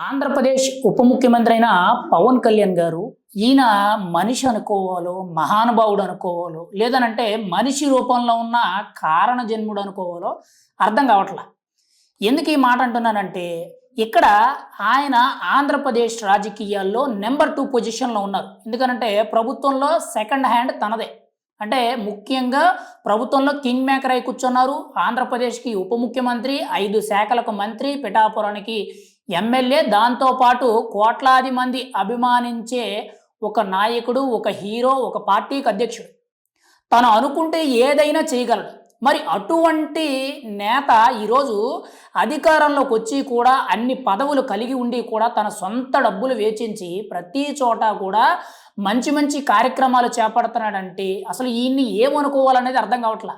ఆంధ్రప్రదేశ్ ఉప ముఖ్యమంత్రి అయిన పవన్ కళ్యాణ్ గారు ఈయన మనిషి అనుకోవాలో మహానుభావుడు అనుకోవాలో లేదనంటే మనిషి రూపంలో ఉన్న కారణ జన్ముడు అనుకోవాలో అర్థం కావట్లా. ఎందుకు ఈ మాట అంటున్నానంటే ఇక్కడ ఆయన ఆంధ్రప్రదేశ్ రాజకీయాల్లో నెంబర్ టూ పొజిషన్లో ఉన్నారు. ఎందుకనంటే ప్రభుత్వంలో సెకండ్ హ్యాండ్ తనదే. అంటే ముఖ్యంగా ప్రభుత్వంలో కింగ్ మేకర్ అయి కూర్చున్నారు. ఆంధ్రప్రదేశ్కి ఉప ముఖ్యమంత్రి ఐదు శాఖలకు మంత్రి పిఠాపురానికి ఎమ్మెల్యే దాంతోపాటు కోట్లాది మంది అభిమానించే ఒక నాయకుడు ఒక హీరో ఒక పార్టీకి అధ్యక్షుడు. తను అనుకుంటే ఏదైనా చేయగలడు. మరి అటువంటి నేత ఈరోజు అధికారంలోకి వచ్చి కూడా అన్ని పదవులు కలిగి ఉండి కూడా తన సొంత డబ్బులు వేచించి ప్రతి చోట కూడా మంచి మంచి కార్యక్రమాలు చేపడుతున్నాడంటే అసలు ఈయన్ని ఏమనుకోవాలనేది అర్థం కావట్లా?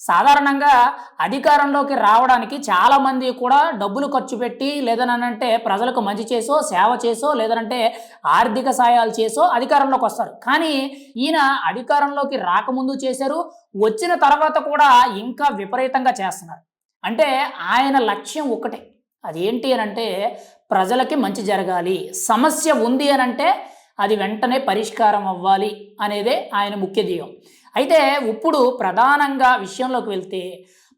సాధారణంగా అధికారంలోకి రావడానికి చాలామంది కూడా డబ్బులు ఖర్చు పెట్టి లేదనంటే ప్రజలకు మంచి చేసో సేవ చేసో లేదనంటే ఆర్థిక సాయాలు చేసో అధికారంలోకి వస్తారు. కానీ ఈయన అధికారంలోకి రాకముందు చేశారు వచ్చిన తర్వాత కూడా ఇంకా విపరీతంగా చేస్తున్నారు. అంటే ఆయన లక్ష్యం ఒకటే అదేంటి అని అంటే ప్రజలకి మంచి జరగాలి. సమస్య ఉంది అని అంటే అది వెంటనే పరిష్కారం అవ్వాలి అనేదే ఆయన ముఖ్య ధ్యేయం. అయితే ఇప్పుడు ప్రధానంగా విషయంలోకి వెళ్తే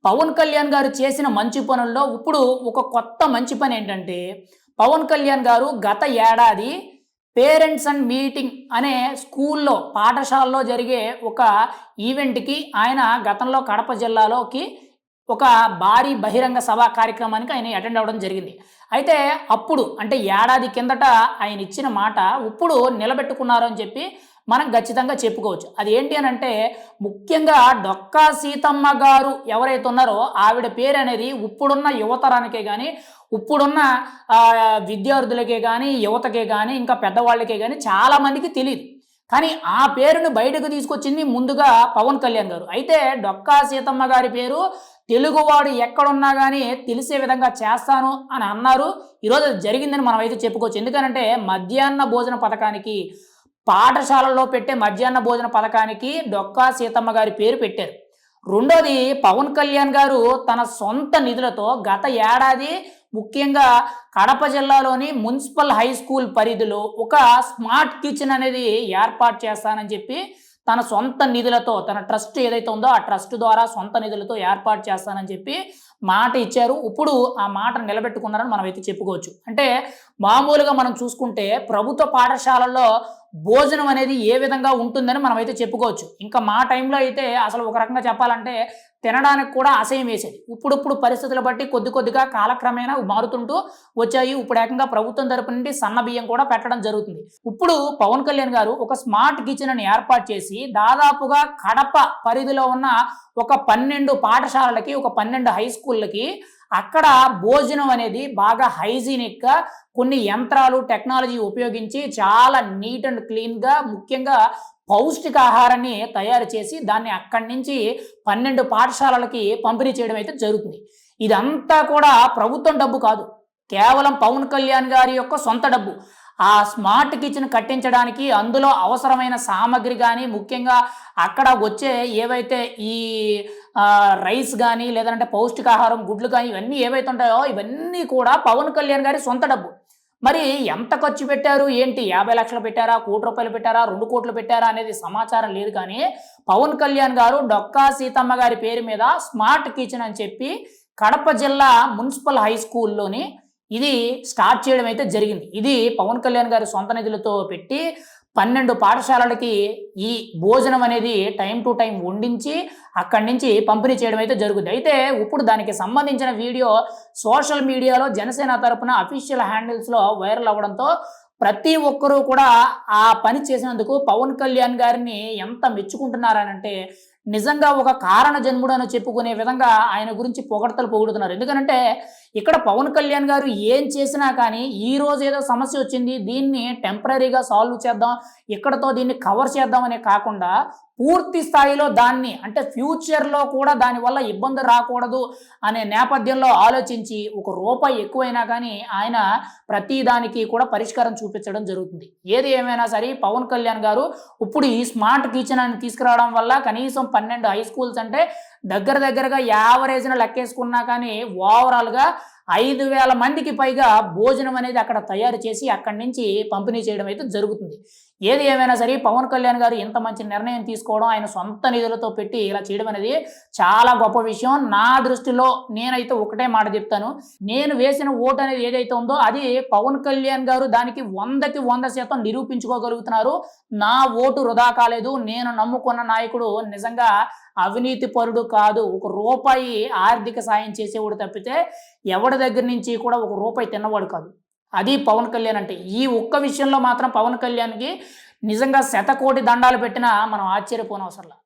పవన్ కళ్యాణ్ గారు చేసిన మంచి పనుల్లో ఇప్పుడు ఒక కొత్త మంచి పని ఏంటంటే పవన్ కళ్యాణ్ గారు గత ఏడాది పేరెంట్స్ అండ్ మీటింగ్ అనే స్కూల్లో పాఠశాలలో జరిగే ఒక ఈవెంట్కి ఆయన గతంలో కడప జిల్లాలోకి ఒక భారీ బహిరంగ సభ కార్యక్రమానికి ఆయన అటెండ్ అవ్వడం జరిగింది. అయితే అప్పుడు అంటే ఏడాది కిందట ఆయన ఇచ్చిన మాట ఇప్పుడు నిలబెట్టుకున్నారు అని చెప్పి మనం ఖచ్చితంగా చెప్పుకోవచ్చు. అది ఏంటి అని అంటే ముఖ్యంగా డొక్కా సీతమ్మ గారు ఎవరైతే ఉన్నారో ఆవిడ పేరు అనేది ఇప్పుడున్న యువతరానికే కానీ ఇప్పుడున్న విద్యార్థులకే కానీ యువతకే కానీ ఇంకా పెద్దవాళ్ళకే కానీ చాలామందికి తెలియదు కానీ ఆ పేరును బయటకు తీసుకొచ్చింది ముందుగా పవన్ కళ్యాణ్ గారు. అయితే డొక్కా సీతమ్మ గారి పేరు తెలుగువాడు ఎక్కడున్నా కానీ తెలిసే విధంగా చేస్తాను అని అన్నారు. ఈరోజు జరిగిందని మనం అయితే చెప్పుకోవచ్చు. ఎందుకనంటే మధ్యాహ్న భోజన పథకానికి పాఠశాలలో పెట్టే మధ్యాహ్న భోజన పథకానికి డొక్కా సీతమ్మ గారి పేరు పెట్టారు. రెండోది పవన్ కళ్యాణ్ గారు తన సొంత నిధులతో గత ఏడాది ముఖ్యంగా కడప జిల్లాలోని మున్సిపల్ హై స్కూల్ పరిధిలో ఒక స్మార్ట్ కిచెన్ అనేది ఏర్పాటు చేస్తానని చెప్పి తన సొంత నిధులతో తన ట్రస్ట్ ఏదైతే ఉందో ఆ ట్రస్ట్ ద్వారా సొంత నిధులతో ఏర్పాటు చేస్తానని చెప్పి మాట ఇచ్చారు. ఇప్పుడు ఆ మాట నిలబెట్టుకున్నారని మనం అయితే చెప్పుకోవచ్చు. అంటే మామూలుగా మనం చూసుకుంటే ప్రభుత్వ పాఠశాలల్లో భోజనం అనేది ఏ విధంగా ఉంటుందని మనం అయితే చెప్పుకోవచ్చు. ఇంకా మా టైంలో అయితే అసలు ఒక రకంగా చెప్పాలంటే తినడానికి కూడా అసహ్యం వేసేది. ఇప్పుడిప్పుడు పరిస్థితులు బట్టి కొద్ది కొద్దిగా కాలక్రమేణా మారుతుంటూ వచ్చాయి. ఇప్పుడు ఏకంగా ప్రభుత్వం తరపు నుండి సన్న బియ్యం కూడా పెట్టడం జరుగుతుంది. ఇప్పుడు పవన్ కళ్యాణ్ గారు ఒక స్మార్ట్ కిచెన్ అని ఏర్పాటు చేసి దాదాపుగా కడప పరిధిలో ఉన్న ఒక పన్నెండు పాఠశాలలకి ఒక పన్నెండు హై స్కూళ్ళకి అక్కడ భోజనం అనేది బాగా హైజీనిక్గా కొన్ని యంత్రాలు టెక్నాలజీ ఉపయోగించి చాలా నీట్ అండ్ క్లీన్గా ముఖ్యంగా పౌష్టికాహారాన్ని తయారు చేసి దాన్ని అక్కడి నుంచి పన్నెండు పాఠశాలలకి పంపిణీ చేయడం అయితే జరుగుతుంది. ఇదంతా కూడా ప్రభుత్వం డబ్బు కాదు. కేవలం పవన్ కళ్యాణ్ గారి యొక్క సొంత డబ్బు. ఆ స్మార్ట్ కిచెన్ కట్టించడానికి అందులో అవసరమైన సామాగ్రి కానీ ముఖ్యంగా అక్కడ వచ్చే ఏవైతే ఈ రైస్ కానీ లేదంటే పౌష్టికాహారం గుడ్లు కానీ ఇవన్నీ ఏవైతే ఉంటాయో ఇవన్నీ కూడా పవన్ కళ్యాణ్ గారి సొంత డబ్బు. మరి ఎంత ఖర్చు పెట్టారు ఏంటి? యాభై లక్షలు పెట్టారా కోటి రూపాయలు పెట్టారా రెండు కోట్లు పెట్టారా అనేది సమాచారం లేదు కానీ పవన్ కళ్యాణ్ గారు డొక్కా సీతమ్మ గారి పేరు మీద స్మార్ట్ కిచెన్ అని చెప్పి కడప జిల్లా మున్సిపల్ హై స్కూల్లోని ఇది స్టార్ట్ చేయడం అయితే జరిగింది. ఇది పవన్ కళ్యాణ్ గారి సొంత నిధులతో పెట్టి పన్నెండు పాఠశాలలకి ఈ భోజనం అనేది టైం టు టైం వండించి అక్కడి నుంచి పంపిణీ చేయడం అయితే జరుగుతుంది అయితే ఇప్పుడు దానికి సంబంధించిన వీడియో సోషల్ మీడియాలో జనసేన తరపున అఫీషియల్ హ్యాండిల్స్లో వైరల్ అవ్వడంతో ప్రతి ఒక్కరూ కూడా ఆ పని చేసినందుకు పవన్ కళ్యాణ్ గారిని ఎంత మెచ్చుకుంటున్నారనంటే నిజంగా ఒక కారణ జన్ముడు అని చెప్పుకునే విధంగా ఆయన గురించి పొగడతలు పొగుడుతున్నారు. ఎందుకంటే ఇక్కడ పవన్ కళ్యాణ్ గారు ఏం చేసినా కానీ ఈ రోజు ఏదో సమస్య వచ్చింది దీన్ని టెంపరీగా సాల్వ్ చేద్దాం ఇక్కడతో దీన్ని కవర్ చేద్దాం అనే కాకుండా పూర్తి స్థాయిలో దాన్ని అంటే ఫ్యూచర్లో కూడా దానివల్ల ఇబ్బంది రాకూడదు అనే నేపథ్యంలో ఆలోచించి ఒక రూపాయి ఎక్కువైనా కానీ ఆయన ప్రతి దానికి కూడా పరిష్కారం చూపించడం జరుగుతుంది. ఏది ఏమైనా సరే పవన్ కళ్యాణ్ గారు ఇప్పుడు ఈ స్మార్ట్ కిచెన్ అని తీసుకురావడం వల్ల కనీసం పన్నెండు హై స్కూల్స్ అంటే దగ్గర దగ్గరగా యావరేజ్ను లెక్కేసుకున్నా కానీ ఓవరాల్గా ఐదు వేల మందికి పైగా భోజనం అనేది అక్కడ తయారు చేసి అక్కడి నుంచి పంపిణీ చేయడం అయితే జరుగుతుంది. ఏది ఏమైనా సరే పవన్ కళ్యాణ్ గారు ఇంత మంచి నిర్ణయం తీసుకోవడం ఆయన సొంత నిధులతో పెట్టి ఇలా చేయడం అనేది చాలా గొప్ప విషయం. నా దృష్టిలో నేనైతే ఒకటే మాట చెప్తాను. నేను వేసిన ఓటు అనేది ఏదైతే ఉందో అది పవన్ కళ్యాణ్ గారు దానికి వందకి వంద శాతం నిరూపించుకోగలుగుతున్నారు. నా ఓటు వృధా కాలేదు. నేను నమ్ముకున్న నాయకుడు నిజంగా అవినీతి పరుడు కాదు. ఒక రూపాయి ఆర్థిక సాయం చేసేవాడు తప్పితే ఎవడి దగ్గర నుంచి కూడా ఒక రూపాయి తిన్నవాడు కాదు. అది పవన్ కళ్యాణ్ అంటే. ఈ ఒక్క విషయంలో మాత్రం పవన్ కళ్యాణ్కి నిజంగా శతకోటి దండాలు పెట్టినా మనం ఆశ్చర్యపోనవసరం